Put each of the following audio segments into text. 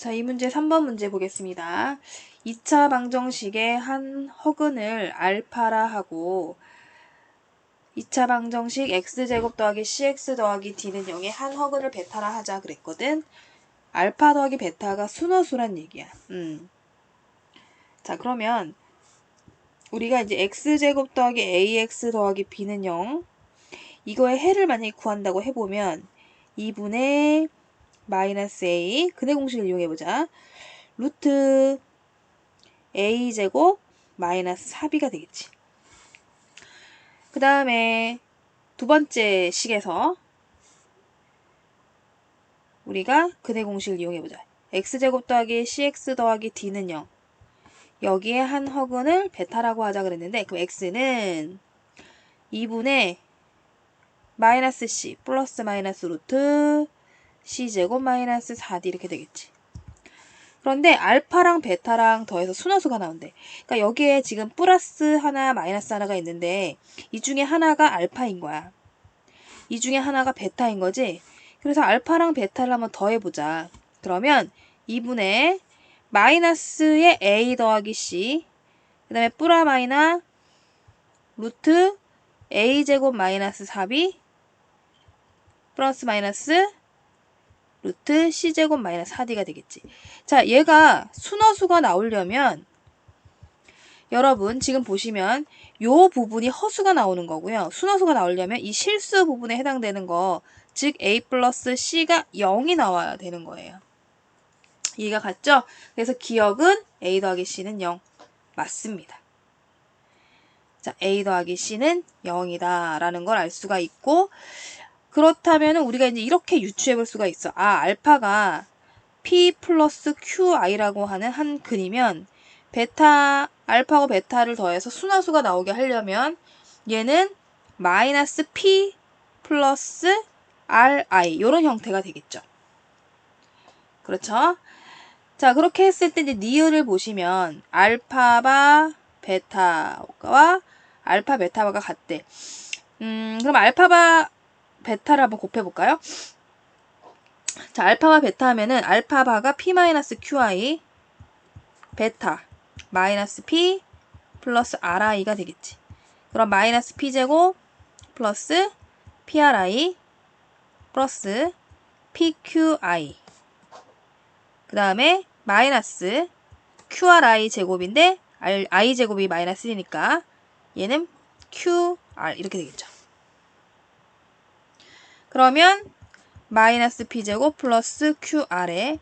자, 이 문제 3번 문제 보겠습니다. 2차 방정식의 한 허근을 알파라 하고 2차 방정식 x제곱 더하기 cx 더하기 d는 0의 한 허근을 베타라 하자 그랬거든. 알파 더하기 베타가 순허수란 얘기야. 음. 자, 그러면 우리가 이제 x제곱 더하기 ax 더하기 b는 0 이거의 해를 만약에 구한다고 해보면 2분의 마이너스 a 근의 공식을 이용해 보자. 루트 a제곱 마이너스 4b가 되겠지. 그 다음에 두 번째 식에서 우리가 근의 공식을 이용해 보자. x제곱 더하기 cx 더하기 d는 0. 여기에 한 허근을 베타라고 하자 그랬는데 그럼 x는 2분의 마이너스 c 플러스 마이너스 루트 c제곱 마이너스 4d 이렇게 되겠지. 그런데 알파랑 베타랑 더해서 순화수가 나온대. 그러니까 여기에 지금 플러스 하나, 마이너스 하나가 있는데 이 중에 하나가 알파인 거야. 이 중에 하나가 베타인 거지. 그래서 알파랑 베타를 한번 더해보자. 그러면 2분의 마이너스의 a 더하기 c 그 다음에 뿌라 마이나 루트 a제곱 마이너스 4b 플러스 마이너스 루트 c제곱 마이너스 4d가 되겠지. 자, 얘가 순허수가 나오려면 여러분 지금 보시면 요 부분이 허수가 나오는 거고요. 순허수가 나오려면 이 실수 부분에 해당되는 거, 즉 a 플러스 c가 0이 나와야 되는 거예요. 이해가 갔죠? 그래서 기억은 a 더하기 c는 0 맞습니다. 자, a 더하기 c는 0이다 라는 걸 알 수가 있고 그렇다면 우리가 이제 이렇게 유추해 볼 수가 있어. 아, 알파가 P 플러스 QI라고 하는 한 근이면 베타, 알파하고 베타를 더해서 순화수가 나오게 하려면 얘는 마이너스 P 플러스 RI 이런 형태가 되겠죠. 그렇죠? 자, 그렇게 했을 때 이제 니은을 보시면 알파바 베타와 알파 베타바가 같대. 음, 그럼 알파바 베타를 한번 곱해볼까요? 자, 알파와 베타 하면은 알파바가 P-QI, 베타, 마이너스 P 플러스 RI가 되겠지. 그럼 마이너스 P제곱 플러스 PRI 플러스 PQI 그 다음에 마이너스 QRI 제곱인데 I 제곱이 마이너스 1이니까 얘는 QR 이렇게 되겠죠. 그러면 마이너스 p제곱 플러스 qr에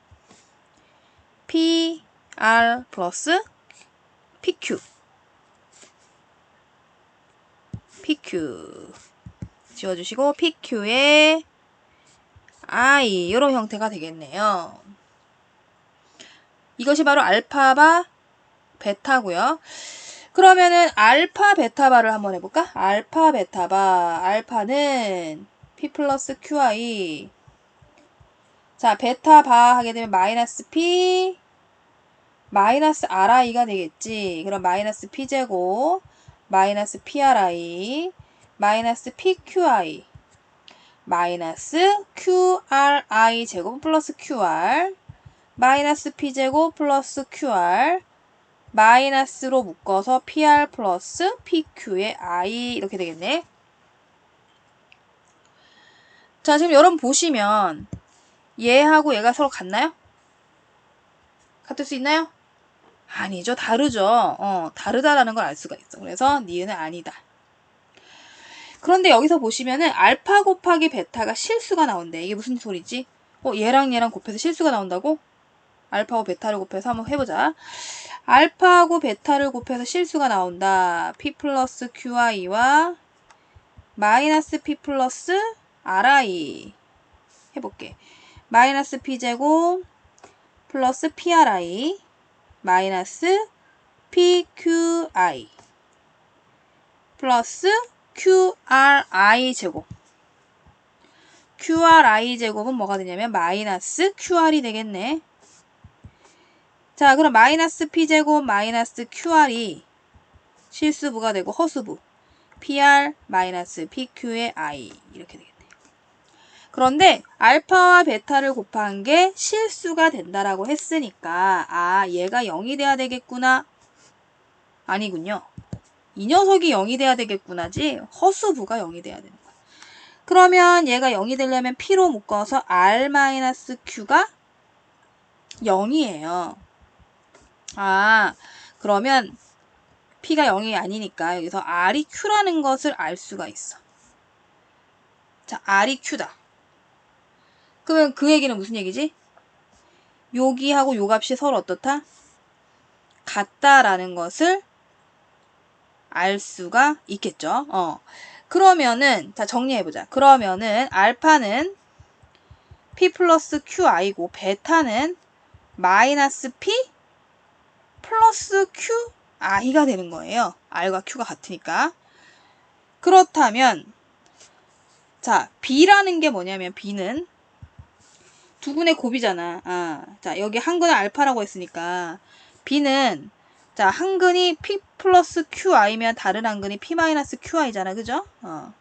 pr 플러스 pq pq 지워주시고 pq에 i 이런 형태가 되겠네요. 이것이 바로 알파바 베타고요. 그러면은 알파 베타바를 한번 해볼까? 알파 베타바 알파는 P 플러스 QI 자 베타 바 하게 되면 마이너스 P 마이너스 RI가 되겠지. 그럼 마이너스 P제곱 마이너스 PRI 마이너스 PQI 마이너스 QRI 제곱 플러스 QR 마이너스 P제곱 플러스 QR 마이너스로 묶어서 PR 플러스 PQ의 I 이렇게 되겠네. 자, 지금 여러분 보시면 얘하고 얘가 서로 같나요? 같을 수 있나요? 아니죠. 다르죠. 어, 다르다라는 걸 알 수가 있어. 그래서 니은은 아니다. 그런데 여기서 보시면은 알파 곱하기 베타가 실수가 나온대. 이게 무슨 소리지? 어, 얘랑 얘랑 곱해서 실수가 나온다고? 알파하고 베타를 곱해서 한번 해보자. 알파하고 베타를 곱해서 실수가 나온다. P 플러스 QI와 마이너스 P 플러스 RI 해볼게. 마이너스 P제곱 플러스 PRI 마이너스 PQI 플러스 QRI 제곱 QRI 제곱은 뭐가 되냐면 마이너스 QR이 되겠네. 자, 그럼 마이너스 P제곱 마이너스 QR이 실수부가 되고 허수부 PR 마이너스 PQ의 I 이렇게 되겠네. 그런데 알파와 베타를 곱한 게 실수가 된다라고 했으니까 아 얘가 0이 돼야 되겠구나 아니군요. 이 녀석이 0이 돼야 되겠구나지 허수부가 0이 돼야 되는 거야. 그러면 얘가 0이 되려면 P로 묶어서 R-Q가 0이에요. 아 그러면 P가 0이 아니니까 여기서 R이 Q라는 것을 알 수가 있어. 자, R이 Q다. 그러면 그 얘기는 무슨 얘기지? 여기하고 요 값이 서로 어떻다? 같다라는 것을 알 수가 있겠죠. 어. 그러면은 자 정리해보자. 그러면은 알파는 p 플러스 qi고 베타는 마이너스 p 플러스 q i가 되는 거예요. r과 q가 같으니까. 그렇다면 자 b라는 게 뭐냐면 b는 두근의 곱이잖아. 아, 자 여기 한 근을 알파라고 했으니까 b는 자, 한 근이 P 플러스 QI면 다른 한 근이 P 마이너스 QI잖아. 그죠? 어.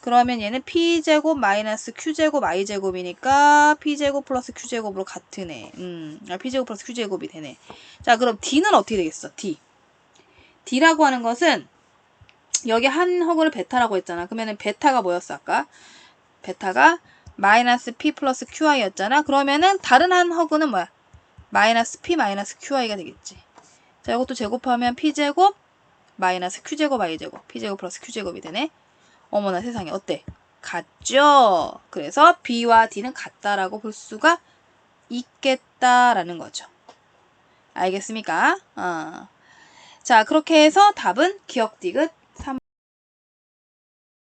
그러면 얘는 P제곱 마이너스 Q제곱 I제곱이니까 P제곱 플러스 Q제곱으로 같으네. 음, 아, P제곱 플러스 Q제곱이 되네. 자, 그럼 D는 어떻게 되겠어? D. D라고 하는 것은 여기 한 허그를 베타라고 했잖아. 그러면은 베타가 뭐였어, 아까? 베타가 마이너스 P 플러스 QI였잖아. 그러면은 다른 한 허그는 뭐야? 마이너스 P 마이너스 QI가 되겠지. 자, 이것도 제곱하면 p제곱 마이너스 q제곱 i제곱 p제곱 플러스 q제곱이 되네. 어머나 세상에 어때? 같죠? 그래서 b와 d는 같다라고 볼 수가 있겠다라는 거죠. 알겠습니까? 어. 자, 그렇게 해서 답은 기억 디귿